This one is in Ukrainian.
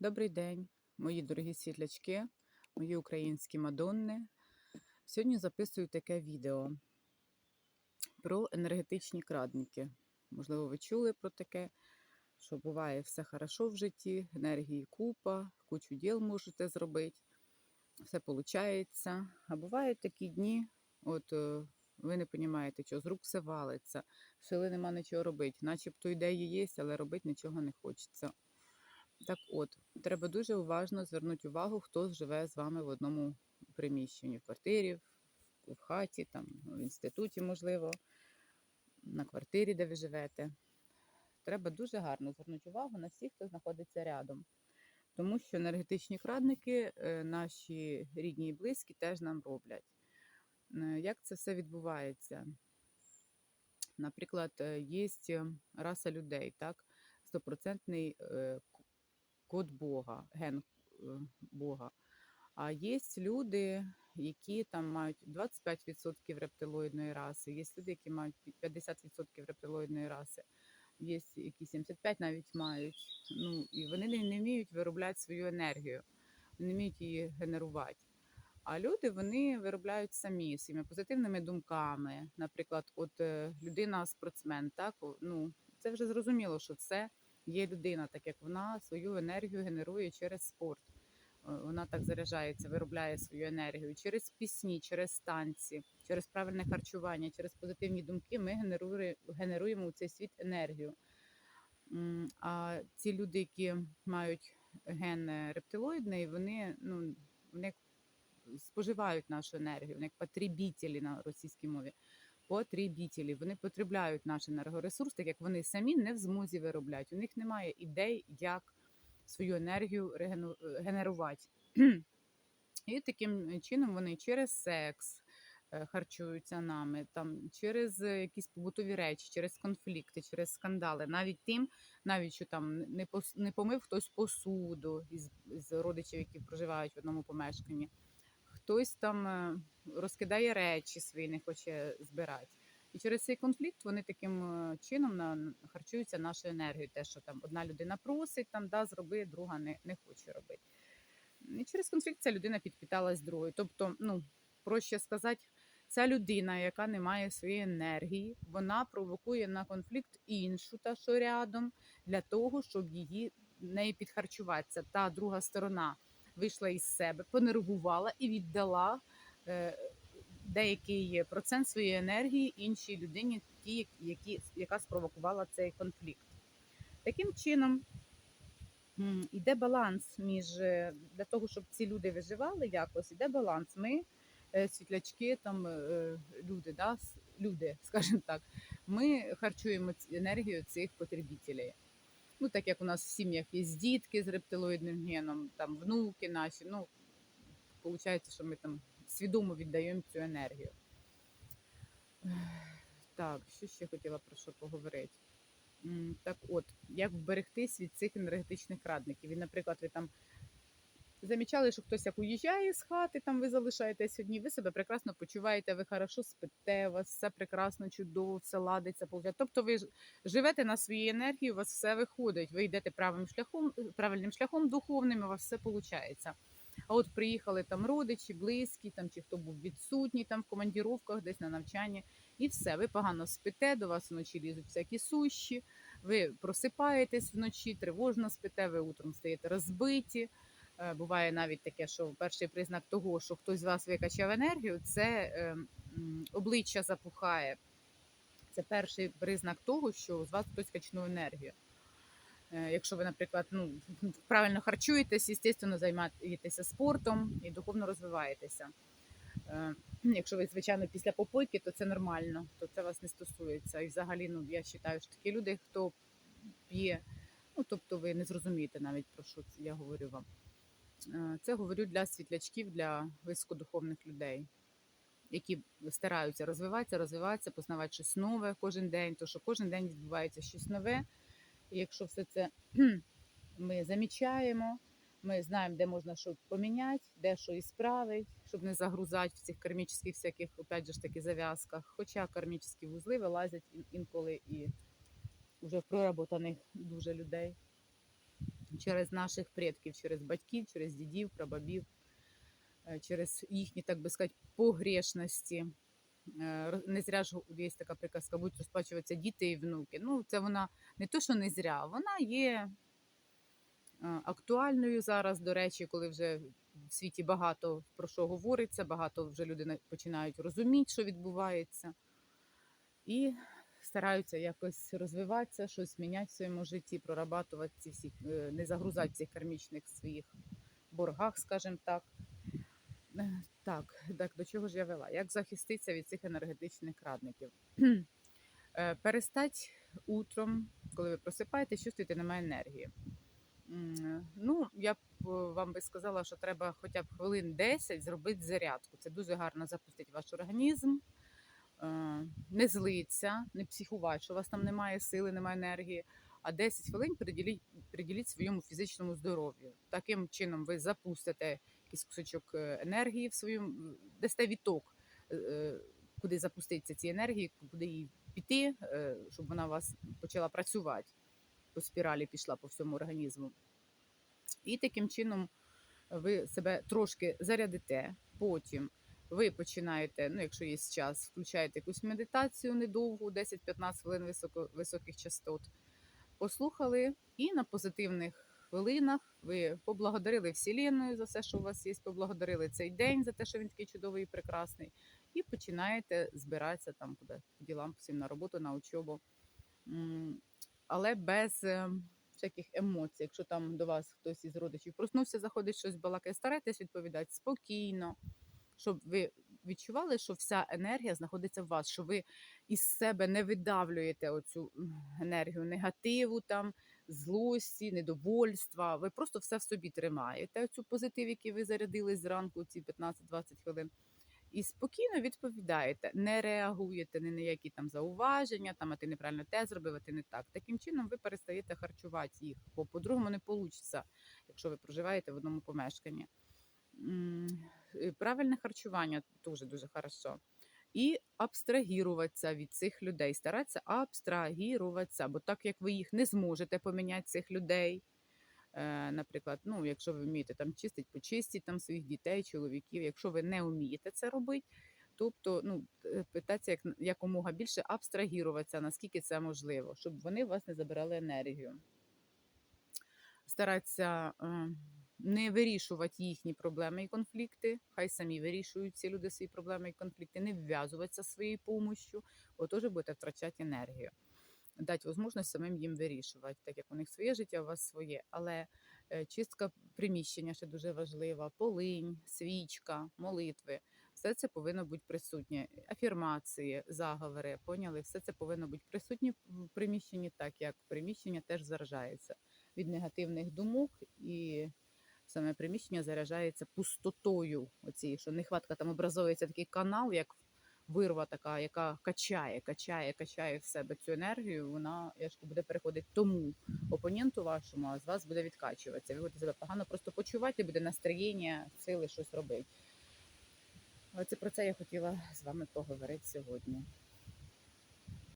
Добрий день, мої дорогі світлячки, мої українські мадонни. Сьогодні записую таке відео про енергетичні крадники. Можливо, ви чули про таке, що буває все хорошо в житті, енергії купа, кучу діл можете зробити, все виходить. А бувають такі дні, от е, ви не розумієте, що з рук все валиться, сили нема нічого робити, начебто ідеї є, але робити нічого не хочеться. Так от, треба дуже уважно звернути увагу, хто живе з вами в одному приміщенні, в квартирі, в- хаті, там, в інституті, можливо, на квартирі, де ви живете. Треба дуже гарно звернути увагу на всіх, хто знаходиться рядом. Тому що енергетичні крадники, е, наші рідні і близькі, теж нам роблять. Е, Як це все відбувається? Наприклад, є раса людей, так, стопроцентний е, код Бога, ген е, Бога. А є люди, які там мають 25% рептилоїдної раси, є люди, які мають 50% рептилоїдної раси, є які 75 навіть мають. Ну, і вони не, не вміють виробляти свою енергію, не вміють її генерувати. А люди вони виробляють самі своїми позитивними думками. Наприклад, от е, людина спортсмен, так ну це вже зрозуміло, що це є людина, так як вона свою енергію генерує через спорт. Е, Вона так заряджається, виробляє свою енергію через пісні, через танці, через правильне харчування, через позитивні думки. Ми генерує- генеруємо у цей світ енергію. А ці люди, які мають ген рептилоїдний, вони ну вони споживають нашу енергію, вони як потребітелі на російській мові. Потребітелі. Вони потребляють наш енергоресурс, так як вони самі не в змозі виробляти. У них немає ідей, як свою енергію генерувати. І таким чином вони через секс е, харчуються нами, там через якісь побутові речі, через конфлікти, через скандали, навіть тим, навіть що там не помив хтось посуду із, із родичів, які проживають в одному помешканні. Хтось там е, розкидає речі свої, не хоче збирати. І через цей конфлікт вони таким е, чином харчуються нашою енергією. Те, що там одна людина просить, там да, зроби, друга не, не хоче робити. І через конфлікт ця людина підпиталась другою. Тобто, ну, проще сказати, ця людина, яка не має своєї енергії, вона провокує на конфлікт іншу, та що рядом, для того, щоб її неї підхарчуватися. Та друга сторона вийшла із себе, понервувала і віддала е, деякий процент своєї енергії іншій людині, ті, які, яка спровокувала цей конфлікт. Таким чином. М, Іде баланс між е, для того, щоб ці люди виживали якось, іде баланс. Ми, е, світлячки, там люди, да, люди, скажімо так, ми харчуємо енергію цих потребітелів. Ну, так як у нас в сім'ях є дітки з рептилоїдним геном, там внуки наші. Ну, виходить, що ми там свідомо віддаємо цю енергію. Так, що ще хотіла про що поговорити? Так от, як вберегтись від цих енергетичних радників? І, наприклад, ви там замічали, що хтось як уїжджає з хати, там ви залишаєтесь одні, ви себе прекрасно почуваєте, ви хорошо спите, у вас все прекрасно, чудово, все ладиться, получає. Тобто ви живете на своїй енергії, у вас все виходить, ви йдете правим шляхом, правильним шляхом духовним, у вас все виходить. А от приїхали там родичі, близькі, там чи хто був відсутній там в командіровках, десь на навчанні, і все, ви погано спите, до вас вночі лізуть всякі сущі, ви просипаєтесь вночі, тривожно спите, ви утром стаєте розбиті. Е, Буває навіть таке, що перший признак того, що хтось з вас викачав енергію, це е, обличчя запухає. Це перший признак того, що з вас хтось качнув енергію. Е, Якщо ви, наприклад, ну, правильно харчуєтесь, звісно, займаєтеся спортом і духовно розвиваєтеся. Якщо ви, звичайно, після попойки, то це нормально, то це вас не стосується. І взагалі, ну, я вважаю, що такі люди, хто п'є, ну, тобто ви не зрозумієте навіть про що я говорю вам. Е, Це говорю для світлячків, для високодуховних людей, які стараються розвиватися, розвиватися, познавати щось нове кожен день, тому що кожен день відбувається щось нове. І якщо все це ми замічаємо, ми знаємо, де можна що поміняти, де що і справити, щоб не загрузати в цих кармічних всяких, опять же ж таки, зав'язках. Хоча кармічні вузли вилазять інколи і вже проработаних дуже людей. Через наших предків, через батьків, через дідів, прабабів, е, через їхні, так би сказати, погрешності. Е, Не зря ж є така приказка, будуть розплачуватися діти і внуки. Ну, це вона не то, що не зря, вона є е, актуальною зараз, до речі, коли вже в світі багато про що говориться, багато вже люди починають розуміти, що відбувається, і стараються якось розвиватися, щось міняти в своєму житті, прорабатувати ці всі, е, не загрузати цих кармічних своїх боргах, скажімо так. Е, Так, так, до чого ж я вела? Як захиститися від цих енергетичних радників? Е, Перестать утром, коли ви просипаєтесь, чувствуєте, немає енергії. Ну, я б вам би сказала, що треба хоча б хвилин 10 зробити зарядку. Це дуже гарно запустить ваш організм, не злиться, не психувати, що у вас там немає сили, немає енергії. А 10 хвилин приділіть, приділіть своєму фізичному здоров'ю. Таким чином ви запустите якийсь кусочок е, енергії в своєму, дасте відток, е, е, куди запуститься ці енергії, куди їй піти, е, щоб вона у вас почала працювати по спіралі пішла по всьому організму. І таким чином ви себе трошки зарядите. Потім ви починаєте, ну якщо є час, включаєте якусь медитацію недовгу, 10-15 хвилин високо, високих частот. Послухали, і на позитивних хвилинах ви поблагодарили Вселенную за все, що у вас є, поблагодарили цей день за те, що він такий чудовий і прекрасний, і починаєте збиратися там куди по ділам, всім на роботу, на учобу. Але без е, всяких емоцій. Якщо там до вас хтось із родичів проснувся, заходить щось балакає, старайтесь відповідати спокійно, щоб ви відчували, що вся енергія знаходиться в вас, що ви із себе не видавлюєте оцю енергію негативу, там, злості, недовольства. Ви просто все в собі тримаєте, цю позитив, який ви зарядили зранку, ці 15-20 хвилин. І спокійно відповідаєте, не реагуєте ні на які там зауваження, там а ти неправильно те зробив, а ти не так. Таким чином ви перестаєте харчувати їх, бо по-другому не вийде, якщо ви проживаєте в одному помешканні. Правильне харчування теж дуже хорошо. І абстрагіруватися від цих людей, старатися абстрагіруватися, бо так як ви їх не зможете поміняти цих людей. Е, наприклад, ну, якщо ви вмієте там чистити, почистіть там своїх дітей, чоловіків. Якщо ви не вмієте це робити, тобто ну, е, питатися як, якомога більше абстрагіруватися, наскільки це можливо, щоб вони вас не забирали енергію. Старатися е, не вирішувати їхні проблеми і конфлікти, хай самі вирішують ці люди свої проблеми і конфлікти, не вв'язуватися своєю допомогою, бо теж будете втрачати енергію дати можливість самим їм вирішувати, так як у них своє життя, у вас своє. Але е, чистка приміщення ще дуже важлива, полинь, свічка, молитви. Все це повинно бути присутнє. Афірмації, заговори, поняли? Все це повинно бути присутнє в приміщенні, так як приміщення теж заражається від негативних думок і саме приміщення заряджається пустотою. Оці, що нехватка там образується такий канал, як вирва така, яка качає, качає, качає в себе цю енергію, вона я ж буде переходити тому опоненту вашому, а з вас буде відкачуватися. Ви будете себе погано просто почувати, буде настроєння, сили щось робити. Оце про це я хотіла з вами поговорити сьогодні.